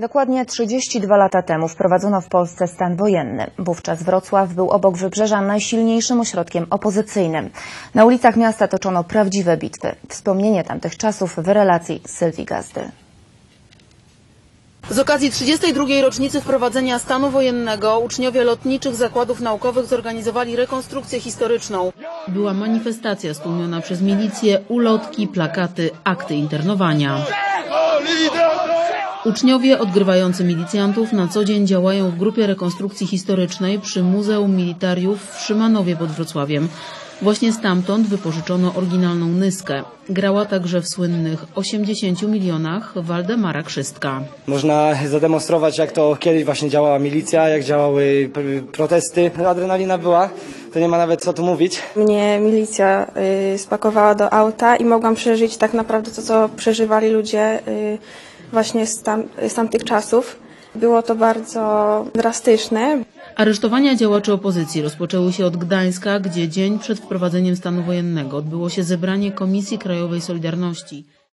Dokładnie 32 lata temu wprowadzono w Polsce stan wojenny. Wówczas Wrocław był obok wybrzeża najsilniejszym ośrodkiem opozycyjnym. Na ulicach miasta toczono prawdziwe bitwy. Wspomnienie tamtych czasów w relacji Sylwii Gazdy. Z okazji 32. rocznicy wprowadzenia stanu wojennego uczniowie lotniczych zakładów naukowych zorganizowali rekonstrukcję historyczną. Była manifestacja stłumiona przez milicję, ulotki, plakaty, akty internowania. Uczniowie odgrywający milicjantów na co dzień działają w grupie rekonstrukcji historycznej przy Muzeum Militariów w Szymanowie pod Wrocławiem. Właśnie stamtąd wypożyczono oryginalną nyskę. Grała także w słynnych 80 milionach Waldemara Krzystka. Można zademonstrować, jak to kiedyś właśnie działała milicja, jak działały p- protesty. Adrenalina była, to nie ma nawet co tu mówić. Mnie milicja y, spakowała do auta i mogłam przeżyć tak naprawdę to, co przeżywali ludzie y, właśnie z, tam, z tamtych czasów. Było to bardzo drastyczne. Aresztowania działaczy opozycji rozpoczęły się od Gdańska, gdzie dzień przed wprowadzeniem stanu wojennego odbyło się zebranie Komisji Krajowej Solidarności.